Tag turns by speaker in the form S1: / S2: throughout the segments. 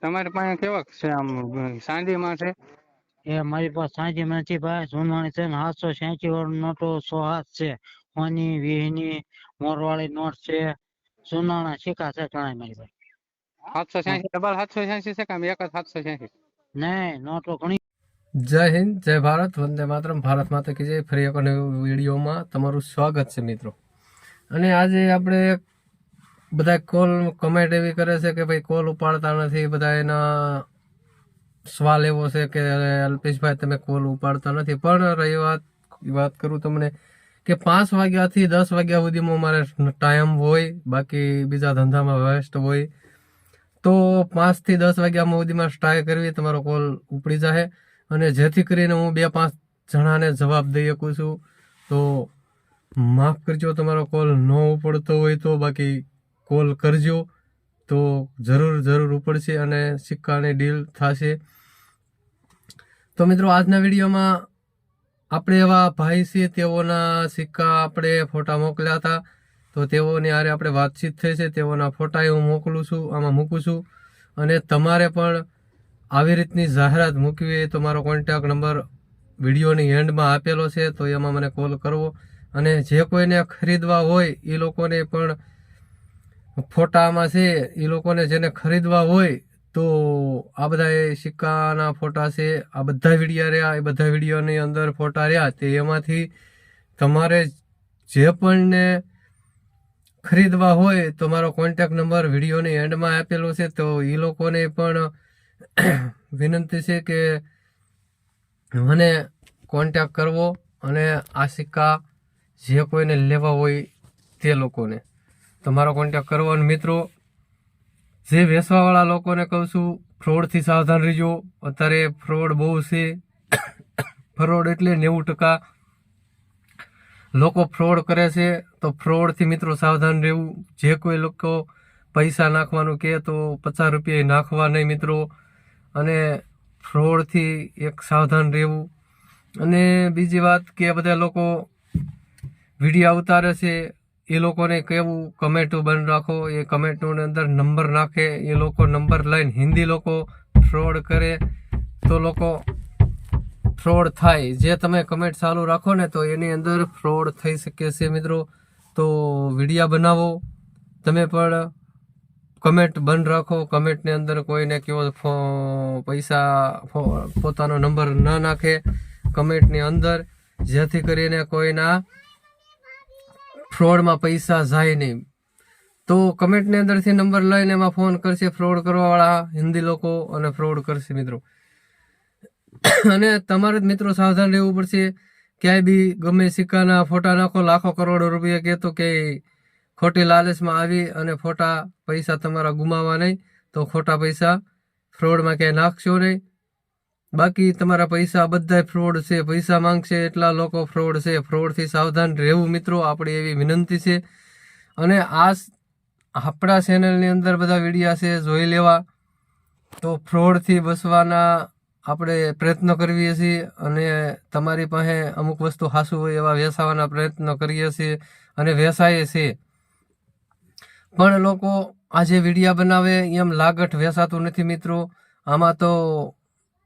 S1: તમારી પાસે કેવા છે આમ ચાંદીમાં છે?
S2: એ મારી પાસે સાંજે નથી ભાઈ સોનાની છે ને સાતસો છ્યાસી વાળો નોટો સો હાથ છે. સોની વીહની મોરવાળી નોટ છે. સોનાના સિક્કા છે ઘણા મારી પાસે.
S1: સાતસો છ્યાસી ડબલ સાતસો છ્યાસી છે કે એક જ સાતસો છ્યાસી
S2: નહીં નોટો ઘણી.
S3: જય હિન્દ જય ભારત વંદે માતરમ. ભારત માતા કી જય. ફરી એક વિડીયોમાં તમારું સ્વાગત છે મિત્રો. અને આજે આપણે બધા કોલ કમેન્ટ એવી કરે છે કે ભાઈ કોલ ઉપાડતા નથી, બધા એના સવાલ એવો છે કે અલ્પેશભાઈ, તમે કોલ ઉપાડતા નથી. પણ રહી વાત વાત કરું તમને કે પાંચ વાગ્યાથી દસ વાગ્યા સુધીમાં મારે ટાઈમ હોય, બાકી બીજા ધંધામાં વ્યસ્ત હોય, તો પાંચથી દસ વાગ્યામાં સુધીમાં ટ્રાય કરવી, તમારો કોલ ઉપડી જાય અને જેથી કરીને હું બે પાંચ જણાને જવાબ દઈ શકું છું. તો માફ કરજો, તમારો કોલ ન ઉપડતો હોય તો બાકી કોલ કરજો તો જરૂર જરૂર ઉપડશે અને સિક્કાની ડીલ થશે. તો મિત્રો, આજના વિડીયોમાં આપણે એવા ભાઈ છે, તેઓના સિક્કા આપણે ફોટા મોકલ્યા હતા. તો તેઓની હારે આપણે વાતચીત થઈ છે, તેઓના ફોટા હું મોકલું છું, આમાં મૂકું છું. અને તમારે પણ આવી રીતની જાહેરાત મૂકવી હોય તો મારો કોન્ટેક્ટ નંબર વિડીયોની એન્ડમાં આપેલો છે, તો એમાં મને કોલ કરવો. અને જે કોઈને ખરીદવા હોય એ લોકોને પણ ફોટામાં છે, એ લોકોને જેને ખરીદવા હોય, તો આ બધા એ સિક્કાના ફોટા છે, આ બધા વિડીયા રહ્યા, એ બધા વિડીયોની અંદર ફોટા રહ્યા, તે એમાંથી તમારે જે પણને ખરીદવા હોય, તો મારો કોન્ટેક્ટ નંબર વિડીયોની એન્ડમાં આપેલો છે, તો એ લોકોને પણ વિનંતી છે કે મને કોન્ટેક્ટ કરવો અને આ સિક્કા જે કોઈને લેવા હોય તે લોકોને. તો મારો કોન્ટેક્ટ કરવો અને મિત્રો, જે વેચવાવાળા લોકોને કહું છું ફ્રોડથી સાવધાન રહેજો. અત્યારે ફ્રોડ બહુ છે. ફ્રોડ એટલે નેવું ટકા લોકો ફ્રોડ કરે છે. તો ફ્રોડથી મિત્રો સાવધાન રહેવું. જે કોઈ લોકો પૈસા નાખવાનું કહે તો પચાસ રૂપિયા નાખવા નહીં મિત્રો. અને ફ્રોડથી એક સાવધાન રહેવું. અને બીજી વાત કે બધા લોકો વીડિયો ઉતારે છે. એ લોકોને કેવું કમેન્ટો બંધ રાખો, એ કમેન્ટોની અંદર નંબર નાખે, એ લોકો નંબર લઈને હિન્દી લોકો ફ્રોડ કરે, તો લોકો ફ્રોડ થાય. જે તમે કમેન્ટ ચાલુ રાખો ને, તો એની અંદર ફ્રોડ થઈ શકે છે મિત્રો. તો વિડીયા બનાવો. તમે પણ કમેન્ટ બંધ રાખો. કમેન્ટની અંદર કોઈને કેવો પૈસા પોતાનો નંબર ન નાખે કમેન્ટની અંદર. જેથી કરીને કોઈના ફ્રોડમાં પૈસા જાય નહીં. તો કમેન્ટની અંદરથી નંબર લઈને એમાં ફોન કરશે ફ્રોડ કરવાવાળા હિન્દી લોકો અને ફ્રોડ કરશે મિત્રો. અને તમારે જ મિત્રો સાવધાન રહેવું પડશે. ક્યાંય બી ગમે સિક્કાના ફોટા નાખો, લાખો કરોડો રૂપિયા કહેતો કે ખોટી લાલચમાં આવી અને ફોટા પૈસા તમારા ગુમાવવા નહીં, તો ખોટા પૈસા ફ્રોડમાં ક્યાંય નાખશો નહીં. બાકી તમારા પૈસા બધા ફ્રોડ છે, પૈસા માંગશે એટલા લોકો ફ્રોડ છે. ફ્રોડથી સાવધાન રહેવું મિત્રો, આપણી એવી વિનંતી છે. અને આ આપણા ચેનલની અંદર બધા વિડીયા છે, જોઈ લેવા. તો ફ્રોડથી બસવાના આપણે પ્રયત્ન કરીએ છીએ અને તમારી પાસે અમુક વસ્તુ હાસું હોય એવા વેસાવાના પ્રયત્ન કરીએ છીએ અને વેસાઈએ છીએ પણ લોકો આજે વિડીયા બનાવે એમ લાગઠ વેસાતું નથી મિત્રો. આમાં તો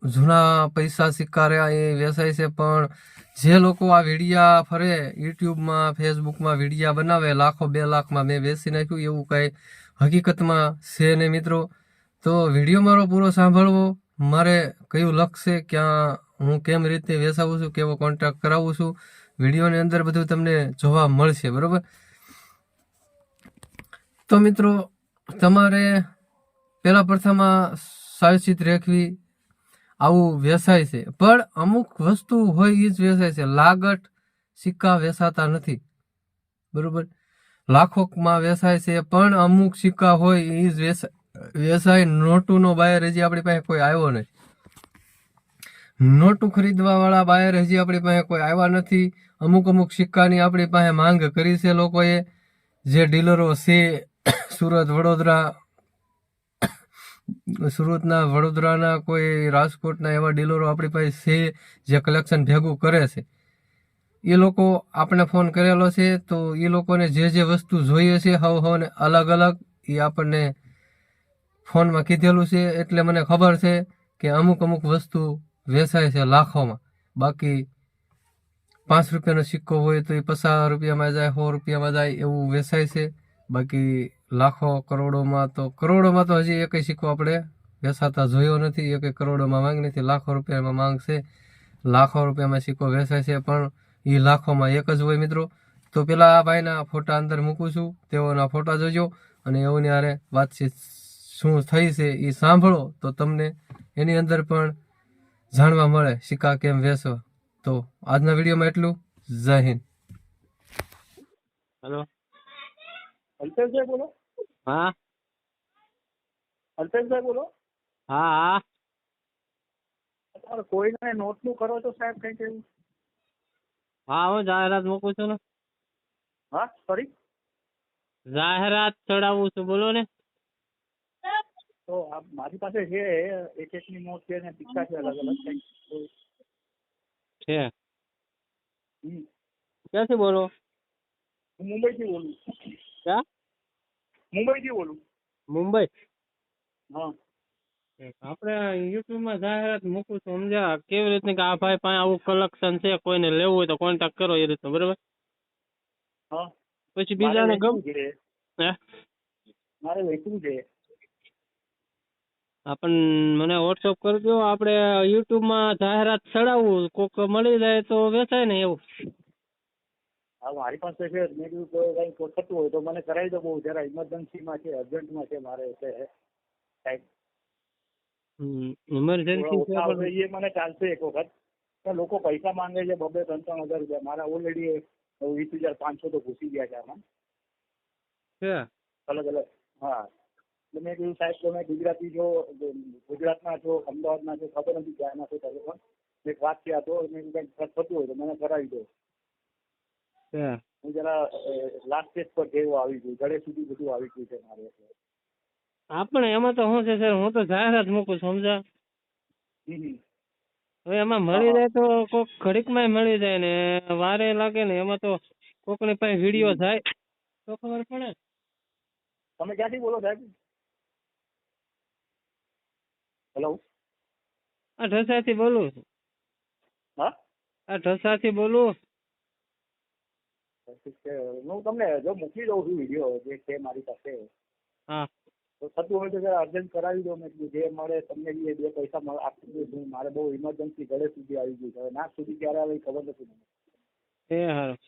S3: જૂના પૈસા સિક્કા રહ્યા એ વેચાય છે. પણ જે લોકો આ વિડીયા ફરે, યુટ્યુબમાં, ફેસબુકમાં વિડીયા બનાવે, લાખો બે લાખમાં મેં વેચી નાખ્યું, એવું કાંઈ હકીકતમાં છે ને મિત્રો. તો વીડિયો મારો પૂરો સાંભળવો. મારે કયું લક્ષ્ય ક્યાં, હું કેમ રીતે વેચાવું છું, કેવો કોન્ટ્રાક્ટ કરાવું છું, વિડીયોની અંદર બધું તમને જોવા મળશે, બરાબર? તો મિત્રો, તમારે પહેલા પ્રથમમાં સાવચેત રાખવી આવું વેચાય છે. પણ અમુક વસ્તુ હોય એ જ વેચાય છે. લાગટ સિક્કા વેસાતા નથી. બરોબર? લાખોમાં વેસાય છે. પણ અમુક સિક્કા હોય એ જ વેચાય નોટુનો બાયર હજી આપણી પાસે કોઈ આવ્યો નથી. નોટું ખરીદવા વાળા બાયર હજી આપણી પાસે કોઈ આવ્યા નથી. અમુક અમુક સિક્કાની આપણી પાસે માંગ કરી છે લોકોએ. જે ડીલરો છે, સુરત, વડોદરા સુરતના વડોદરાના કોઈ રાજકોટના એવા ડીલરો આપણી પાસે છે, જે કલેક્શન ભેગું કરે છે. એ લોકો આપણે ફોન કરેલો છે, તો એ લોકોને જે જે વસ્તુ જોઈએ છે, હવ હવને અલગ અલગ, એ આપણને ફોનમાં કીધેલું છે. એટલે મને ખબર છે કે અમુક અમુક વસ્તુ વેચાય છે લાખોમાં. બાકી પાંચ રૂપિયાનો સિક્કો હોય તો એ પચાસ રૂપિયામાં જાય, સો રૂપિયામાં જાય એવું વેચાય છે. બાકી લાખો કરોડોમાં તો કરોડોમાં તો હજી એકય સિક્કો આપણે. વેસાતા જોયો નથી, એકય કરોડોમાં માંગ નથી. લાખો રૂપિયામાં માંગ છે. લાખો રૂપિયામાં સિક્કો વેચાય છે, પણ એ લાખોમાં એક જ હોય મિત્રો. તો પેલા આ ભાઈના ફોટા અંદર મૂકું છું. તેઓના ફોટા જોજો અને એઓની હારે વાતચીત શું થઈ છે એ સાંભળો. તો તમને એની અંદર પણ જાણવા મળે સિક્કા કેમ વેચવા તો આજના વિડીયોમાં એટલું. જય હિન્દ.
S1: હેલો
S4: અલ્પેશભાઈ બોલો.
S1: હા.
S4: અલ્પેશભાઈ બોલો.
S1: હા હા.
S4: તમારે કોઈને નોટનું કરો છો સાહેબ કંઈક એવું?
S1: હા હું જાહેરાત મૂકું છું ને.
S4: હા સોરી
S1: જાહેરાત ચડાવું છું બોલો ને.
S4: તો મારી પાસે છે એક એકની નોટ છે ને પિક્ચર છે અલગ અલગ
S1: છે.
S4: હમ.
S1: ક્યાંથી બોલો?
S4: હું મુંબઈથી બોલું.
S1: ક્યાં?
S4: મુંબઈથી બોલું.
S1: મુંબઈ?
S4: હા.
S1: આપણે યુટ્યુબમાં જાહેરાત મૂકું છું સમજ્યા? કેવી રીતની કે આ ભાઈ પાસે આવું કલેક્શન છે કોઈને લેવું હોય તો કોન્ટેક્ટ કરો એ રીતનું બરોબર?
S4: હા.
S1: પછી બીજાને ગમ હે?
S4: મારે વેચવું છે.
S1: આપણ મને વોટ્સઅપ કરજો આપણે યુટ્યુબમાં જાહેરાત ચડાવવું કોક મળી જાય તો વેચાય ને એવું.
S4: હા મારી પાસે છે. મેં કીધું તો કંઈક થતું હોય તો મને કરાવી દો બહુ જરા ઇમરજન્સીમાં છે અર્જન્ટમાં છે મારે છે. સાહેબ.
S1: ઇમરજન્સી
S4: એ મને ચાલશે એક વખત. પણ લોકો પૈસા માંગે છે બબે ત્રણ ત્રણ હજાર રૂપિયા. મારા ઓલરેડી વીસ હજાર પાંચસો તો ઘૂસી ગયા છે આમાં. અલગ અલગ. હા. એટલે મેં કીધું સાહેબ તમે ગુજરાતી છો ગુજરાતના છો અમદાવાદના છો ખબર નથી ક્યાંના છો તમે પણ. એક વાત આ તો મેં કંઈક થતું હોય તો મને કરાવી દો. હું. જરા લાસ્ટ સ્ટેજ પર જેવું આવી ગયું ગળે સુધી બધું આવી ગયું છે મારે હા
S1: પણ એમાં તો શું છે સર હું તો જાહેરાત મૂકું સમજા. હવે એમાં મળી જાય તો કોક ઘડીકમાં મળી જાય ને વારે લાગે ને એમાં તો કોકની પાસે વીડિયો થાય તો ખબર પડે.
S4: તમે ક્યાંથી બોલો સાહેબ? હેલો
S1: આ ઢસાથી બોલું
S4: હા?
S1: આ ઢસાથી બોલું.
S4: ઠીક છે હું તમને જો મોકલી દઉં છું વીડિયો જે છે મારી પાસે.
S1: હા.
S4: તો થતું હોય તો જરા અર્જન્ટ કરાવી દો મેં જે મળે તમને બી બે પૈસા મળે આપી દઉં મારે બહુ ઇમરજન્સી ઘરે સુધી આવી ગયું છે. હવે નાક સુધી ક્યારે આવે ખબર નથી મને.
S1: એ હારું.